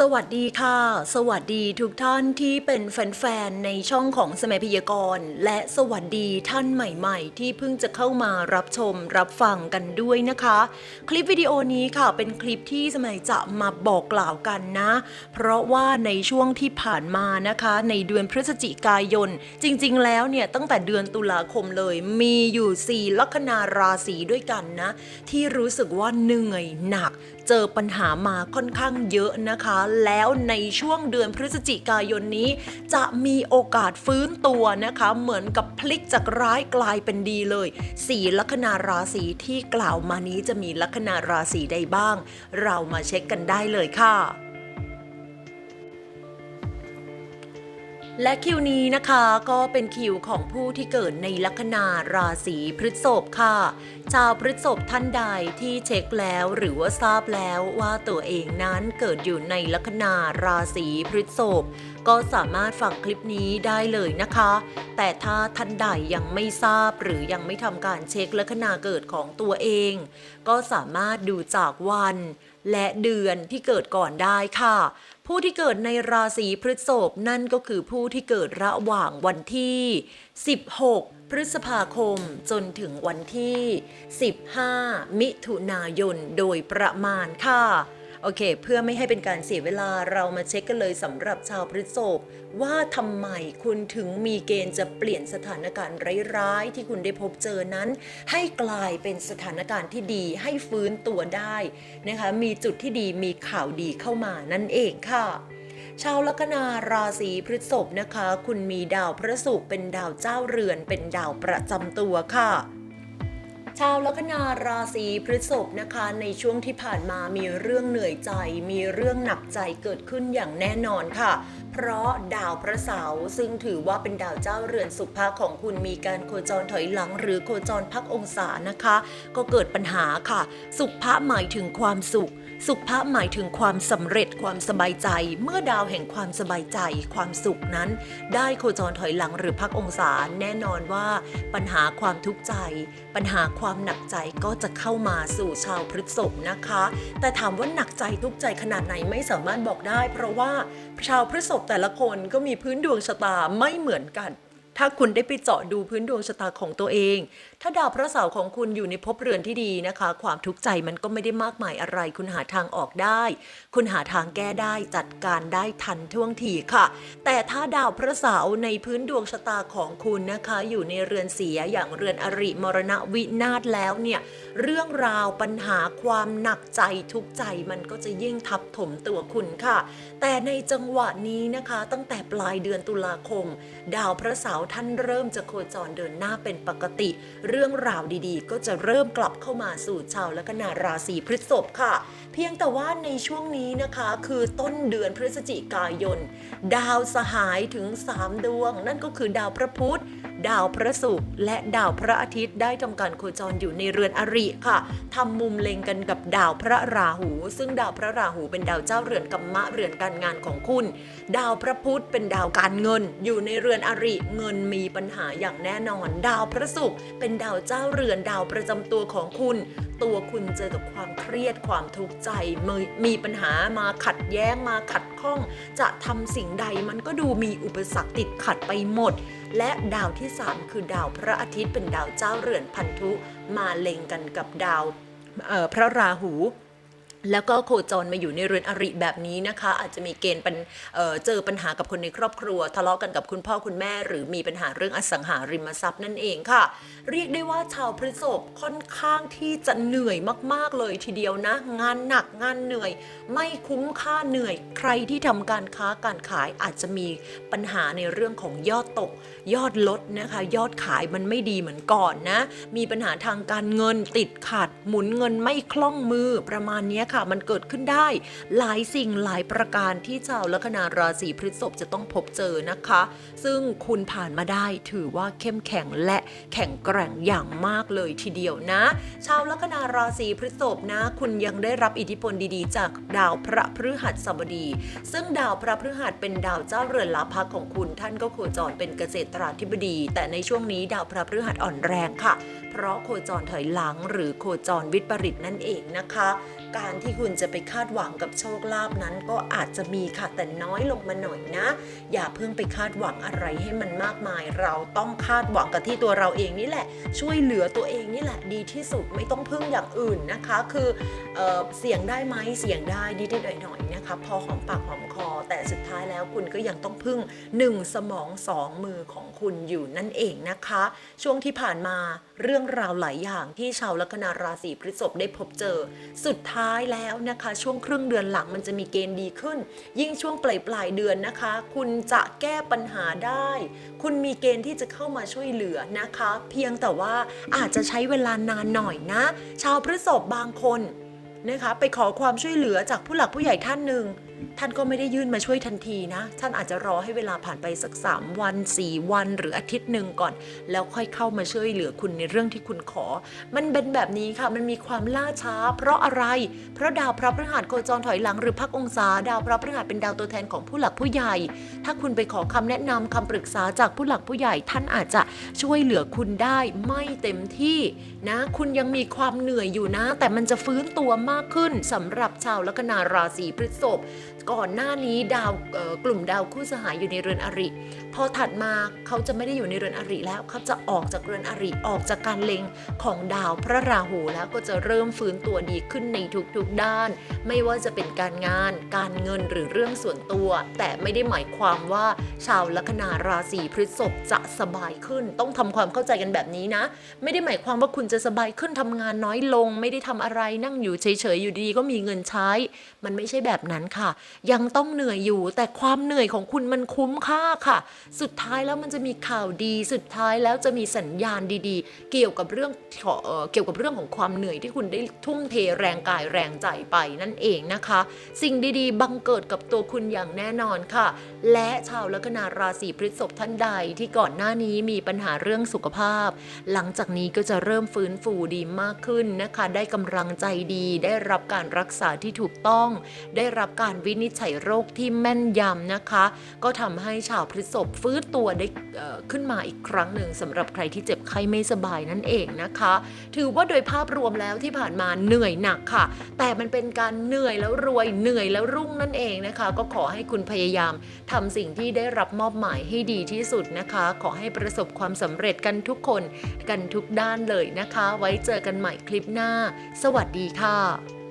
สวัสดีค่ะ สวัสดีทุกท่านที่เป็นแฟนๆ ในช่องของสมัยพยากรณ์ และสวัสดีท่านใหม่ๆ ที่เพิ่งจะเข้ามารับชมรับฟังกันด้วยนะคะ คลิปวิดีโอนี้ค่ะเป็นคลิปที่สมัยจะมาบอกกล่าวกันนะ เพราะว่าในช่วงที่ผ่านมานะคะ ในเดือนพฤศจิกายน จริงๆ แล้วเนี่ยตั้งแต่เดือนตุลาคมเลย มีอยู่ 4 ลัคนาราศีด้วยกันนะ ที่รู้สึกว่าเหนื่อยหนักเจอปัญหามาค่อนข้างเยอะนะคะ แล้วในช่วงเดือนพฤศจิกายนนี้ จะมีโอกาสฟื้นตัวนะคะ เหมือนกับพลิกจากร้ายกลายเป็นดีเลยสี่ลัคนาราศีที่กล่าวมานี้จะมีลัคนาราศีใดบ้าง เรามาเช็คกันได้เลยค่ะ และคิวนี้นะคะก็เป็นคิวของผู้ที่เกิดในลัคนาราศีพฤษภค่ะ ชาวพฤษภท่านใดที่เช็คแล้วหรือว่าทราบแล้วว่าตัวเองนั้นเกิดอยู่ในลัคนาราศีพฤษภก็สามารถฟังคลิปนี้ได้เลยนะคะ แต่ถ้าท่านใดยังไม่ทราบหรือยังไม่ทำการเช็คลัคนาเกิดของตัวเอง ก็สามารถดูจากวัน และเดือนที่เกิดก่อนได้ค่ะ ผู้ที่เกิดในราศีพฤษภนั่นก็คือผู้ที่เกิดระหว่างวันที่ 16 พฤษภาคมจนถึงวันที่ 15 มิถุนายนโดยประมาณค่ะ โอเค เพื่อไม่ให้เป็นการเสียเวลาเรามาเช็คกันเลยสำหรับชาวพฤษภว่าทำไมคุณถึงมีเกณฑ์จะเปลี่ยนสถานการณ์ร้ายๆ ที่คุณได้พบเจอนั้น ให้กลายเป็นสถานการณ์ที่ดีให้ฟื้นตัวได้นะคะมีจุดที่ดีมีข่าวดีเข้ามานั่นเองค่ะชาวลัคนาราศีพฤษภนะคะ คุณมีดาวพระศุกร์เป็นดาวเจ้าเรือนเป็นดาวประจำตัวค่ะ ชาวลัคนาราศีพฤษภนะคะ ในช่วงที่ผ่านมามีเรื่องเหนื่อยใจ มีเรื่องหนักใจเกิดขึ้นอย่างแน่นอนค่ะ เพราะดาวพระเสาร์ซึ่งถือว่าเป็นดาวเจ้าเรือนสุภาของคุณมีการโคจรถอยหลัง หรือโคจรพักองศานะคะ ก็เกิดปัญหาค่ะ สุภาหมายถึงความสุข สุภาพหมายถึงความสำเร็จความสบายใจ เมื่อดาวแห่งความสบายใจ ความสุขนั้น ได้โคจรถอยหลังหรือพักองศาแน่นอนว่า ปัญหาความทุกข์ใจ ปัญหาความหนักใจก็จะเข้ามาสู่ชาวพฤษภนะคะ แต่ถามว่าหนักใจทุกใจขนาดไหนไม่สามารถบอกได้ เพราะว่าชาวพฤษภแต่ละคนก็มีพื้นดวงชะตาไม่เหมือนกันถ้าคุณได้ไปเจาะดูพื้นดวงชะตาของตัวเอง ถ้าดาวพระเสาร์ของคุณอยู่ในภพเรือนที่ดีนะคะ ความทุกข์ใจมันก็ไม่ได้มากมายอะไร คุณหาทางออกได้ คุณหาทางแก้ได้จัดการได้ทันท่วงทีค่ะ แต่ถ้าดาวพระเสาร์ในพื้นดวงชะตาของคุณนะคะ อยู่ในเรือนเสียอย่างเรือนอริมรณวินาศแล้วเนี่ยเรื่องราวปัญหาความหนักใจทุกข์ใจมันก็จะยิ่งทับถมตัวคุณค่ะ แต่ในจังหวะนี้นะคะ ตั้งแต่ปลายเดือนตุลาคม ดาวพระเสาร์ท่านเริ่มจะโคจรเดินหน้าเป็นปกติเรื่องราวดีๆ ก็จะเริ่มกลับเข้ามาสู่ชาวลัคนาราศีพฤษภค่ะ เพียงแต่ว่าในช่วงนี้นะคะคือต้นเดือนพฤศจิกายน ดาวสหายถึง 3 ดวง นั่นก็คือดาวพระพุธ ดาวพระศุกร์และดาวพระอาทิตย์ได้ทำการโคจรอยู่ในเรือนอริค่ะทำมุมเล็งกันกับดาวพระราหู ซึ่งดาวพระราหูเป็นดาวเจ้าเรือนกัมมะเรือนการงานของคุณ ดาวพระพุธเป็นดาวการเงิน อยู่ในเรือนอริเงินมีปัญหาอย่างแน่นอน ดาวพระศุกร์เป็นดาวเจ้าเรือนดาวประจำตัวของคุณ ตัวคุณเจอกับความเครียดความทุกข์ใจมีมีปัญหามาขัดแย้งมาขัดข้อง จะทำสิ่งใดมันก็ดูมีอุปสรรคติดขัดไปหมด และดาวที่ 3 คือดาวพระอาทิตย์เป็นดาวเจ้าเรือนพันธุมาเล็งกันกับดาวพระราหู แล้วก็โคจรมาอยู่ในเรือนอริแบบนี้นะคะ อาจจะมีเกณฑ์เเจอปัญหากับคนในครอบครัว ทะเลาะกันกับคุณพ่อคุณแม่ หรือมีปัญหาเรื่องอสังหาริมทรัพย์นั่นเองค่ะ เรียกได้ว่าชาวพฤษภค่อนข้างที่จะเหนื่อยมากๆเลยทีเดียวนะ งานหนักงานเหนื่อย ไม่คุ้มค่าเหนื่อย ใครที่ทำการค้าการขายอาจจะมีปัญหาในเรื่องของยอดตก ยอดลดนะคะ ยอดขายมันไม่ดีเหมือนก่อนนะ มีปัญหาทางการเงินติดขัด หมุนเงินไม่คล่องมือประมาณนี้ค่ะ มันเกิดขึ้นได้ หลายสิ่งหลายประการที่ชาวลัคนาราศีพฤษภจะต้องพบเจอนะคะ ซึ่งคุณผ่านมาได้ถือว่าเข้มแข็งและแข็งแกร่งอย่างมากเลยทีเดียวนะ ชาวลัคนาราศีพฤษภนะ คุณยังได้รับอิทธิพลดีๆ จากดาวพระพฤหัสบดี ซึ่งดาวพระพฤหัสเป็นดาวเจ้าเรือนลาภของคุณ ท่านก็โคจรเป็นเกษตราธิบดี แต่ในช่วงนี้ดาวพระพฤหัสอ่อนแรงค่ะ เพราะโคจรถอยหลังหรือโคจรวิปริตนั่นเองนะคะ การที่คุณจะไปคาดหวังกับโชคลาภนั้น ก็อาจจะมีค่ะแต่น้อยลงมาหน่อยนะ อย่าเพิ่งไปคาดหวังอะไรให้มันมากมาย เราต้องคาดหวังกับที่ตัวเราเองนี่แหละ ช่วยเหลือตัวเองนี่แหละ ดีที่สุดไม่ต้องพึ่งอย่างอื่นนะคะ คือเออเสี่ยงได้ไหมเสี่ยงได้นิดๆหน่อยๆนะคะ พอหอมปากหอมคอแต่สุดท้าย แล้วคุณก็ยังต้องพึ่งหนึ่งสมองสองมือของคุณอยู่นั่นเองนะคะ ช่วงที่ผ่านมาเรื่องราวหลายอย่างที่ชาวลัคนาราศีพฤษภได้พบเจอ สุดท้ายแล้วนะคะ ช่วงครึ่งเดือนหลังมันจะมีเกณฑ์ดีขึ้น ยิ่งช่วงปลายปลายเดือนนะคะ คุณจะแก้ปัญหาได้ คุณมีเกณฑ์ที่จะเข้ามาช่วยเหลือนะคะ เพียงแต่ว่าอาจจะใช้เวลานานหน่อยนะ ชาวพฤษภบางคนนะคะ ไปขอความช่วยเหลือจากผู้หลักผู้ใหญ่ท่านหนึ่ง ท่านก็ไม่ได้ยื่นมาช่วยทันทีนะ ท่านอาจจะรอให้เวลาผ่านไปสัก 3 วัน 4 วัน หรืออาทิตย์หนึ่งก่อน แล้วค่อยเข้ามาช่วยเหลือคุณในเรื่องที่คุณขอ มันเป็นแบบนี้ค่ะ มันมีความล่าช้า เพราะอะไร เพราะดาวพระพฤหัสโคจรถอยหลังหรือพักองศา ดาวพระพฤหัสเป็นดาวตัวแทนของผู้หลักผู้ใหญ่ ถ้าคุณไปขอคำแนะนำคำปรึกษาจากผู้หลักผู้ใหญ่ ท่านอาจจะช่วยเหลือคุณได้ไม่เต็มที่นะ คุณยังมีความเหนื่อยอยู่นะ แต่มันจะฟื้นตัวมากขึ้นสำหรับชาวลัคนาราศีพฤษภก่อนหน้านี้ดาวกลุ่มดาวคู่สหายอยู่ในเรือนอริ พอถัดมาเขาจะไม่ได้อยู่ในเรือนอริแล้วเขาจะออกจากเรือนอริออกจากการเล็งของดาวพระราหูแล้วก็จะเริ่มฟื้นตัวดีขึ้นในทุกๆด้าน ไม่ว่าจะเป็นการงาน การเงินหรือเรื่องส่วนตัว แต่ไม่ได้หมายความว่าชาวลัคนาราศีพฤษภจะสบายขึ้น ต้องทำความเข้าใจกันแบบนี้นะ ไม่ได้หมายความว่าคุณจะสบายขึ้นทำงานน้อยลง ไม่ได้ทำอะไรนั่งอยู่เฉยๆอยู่ดีก็มีเงินใช้ มันไม่ใช่แบบนั้นค่ะยังต้องเหนื่อยอยู่ แต่ความเหนื่อยของคุณมันคุ้มค่าค่ะ สุดท้ายแล้วมันจะมีข่าวดี สุดท้ายแล้วจะมีสัญญาณดีๆ เกี่ยวกับเรื่องเออเกี่ยวกับเรื่องของความเหนื่อยที่คุณได้ทุ่มเทแรงกายแรงใจไปนั่นเองนะคะ สิ่งดีๆ บังเกิดกับตัวคุณอย่างแน่นอนค่ะ และชาวลัคนาราศีพฤษภท่านใดที่ก่อนหน้านี้มีปัญหาเรื่องสุขภาพ หลังจากนี้ก็จะเริ่มฟื้นฟูดีมากขึ้นนะคะ ได้กำลังใจดี ได้รับการรักษาที่ถูกต้อง ได้รับการวินิจฉัยโรคที่แม่นยำนะคะ ก็ทำให้ชาวพฤษภฟื้นตัวได้ขึ้นมาอีกครั้งหนึ่งสำหรับใครที่เจ็บไข้ไม่สบายนั่นเองนะคะ ถือว่าโดยภาพรวมแล้วที่ผ่านมาเหนื่อยหนักค่ะ แต่มันเป็นการเหนื่อยแล้วรวยเหนื่อยแล้วรุ่งนั่นเองนะคะ ก็ขอให้คุณพยายามทำสิ่งที่ได้รับมอบหมายให้ดีที่สุดนะคะ ขอให้ประสบความสำเร็จกันทุกคนกันทุกด้านเลยนะคะ ไว้เจอกันใหม่คลิปหน้า สวัสดีค่ะ